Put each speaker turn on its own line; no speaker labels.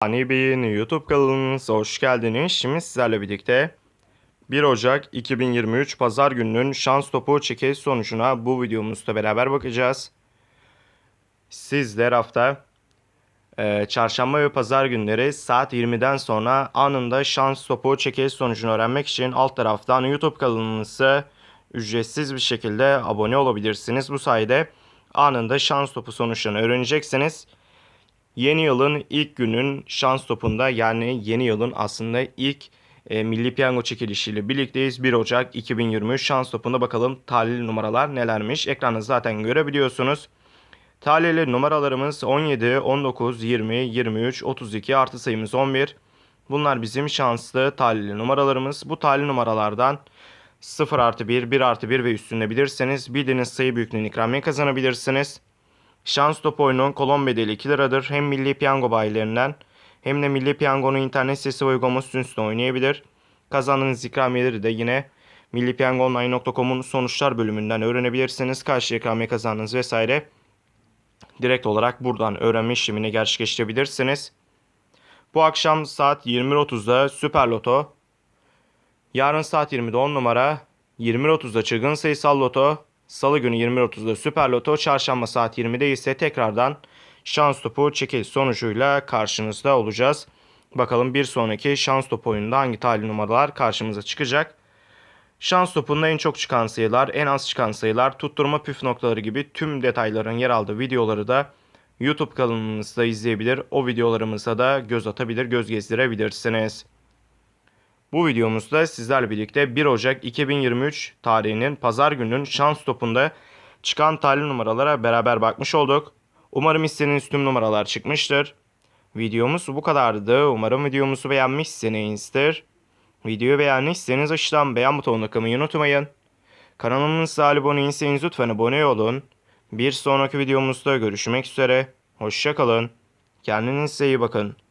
Ani Bey'in YouTube kanalınıza hoş geldiniz. Şimdi sizlerle birlikte 1 Ocak 2023 Pazar gününün şans topu çekiliş sonucuna bu videomuzda beraber bakacağız. Sizler hafta e, çarşamba ve pazar günleri saat 20'den sonra anında şans topu çekiliş sonucunu öğrenmek için alt taraftan YouTube kanalımıza ücretsiz bir şekilde abone olabilirsiniz. Bu sayede anında şans topu sonuçlarını öğreneceksiniz. Yeni yılın ilk günün şans topunda yani yeni yılın aslında ilk e, Milli Piyango çekilişiyle birlikteyiz. 1 Ocak 2023 şans topunda bakalım talihli numaralar nelermiş. Ekranda zaten görebiliyorsunuz. Talihli numaralarımız 17, 19, 20, 23, 32 artı sayımız 11. Bunlar bizim şanslı talihli numaralarımız. Bu talihli numaralardan 0 artı 1, 1 artı 1 ve üstünde bilirseniz bildiğiniz sayı büyüklüğünün ikramiye kazanabilirsiniz. Şans topu oyunun kolon bedeli 2 liradır. Hem Milli Piyango bayilerinden hem de Milli Piyango'nun internet sitesi ve uygulaması üstüne oynayabilir. Kazandığınız ikramiyeleri de yine millipiyangoonline.com'un sonuçlar bölümünden öğrenebilirsiniz. Karşı ikramiye kazandığınız vesaire direkt olarak buradan öğrenme işlemini gerçekleştirebilirsiniz. Bu akşam saat 20.30'da Süper Loto, yarın saat 20'de 10 numara, 20.30'da çılgın sayısal loto, salı günü 20.30'da Süper Loto, çarşamba saat 20'de ise tekrardan şans topu çekil sonucuyla karşınızda olacağız. Bakalım bir sonraki şans topu oyununda hangi talih numaralar karşımıza çıkacak. Şans topunda en çok çıkan sayılar, en az çıkan sayılar, tutturma püf noktaları gibi tüm detayların yer aldığı videoları da YouTube kanalımızda izleyebilir. O videolarımıza da göz atabilir, göz gezdirebilirsiniz. Bu videomuzda sizlerle birlikte 1 Ocak 2023 tarihinin pazar gününün şans topunda çıkan talih numaralara beraber bakmış olduk. Umarım istediğiniz tüm numaralar çıkmıştır. Videomuz bu kadardı. Umarım videomuzu beğenmişsinizdir. Videoyu beğendiyseniz aşağıdan beğen butonuna kılmayı unutmayın. Kanalımıza abone değilseniz lütfen abone olun. Bir sonraki videomuzda görüşmek üzere. Hoşçakalın. Kendinize iyi bakın.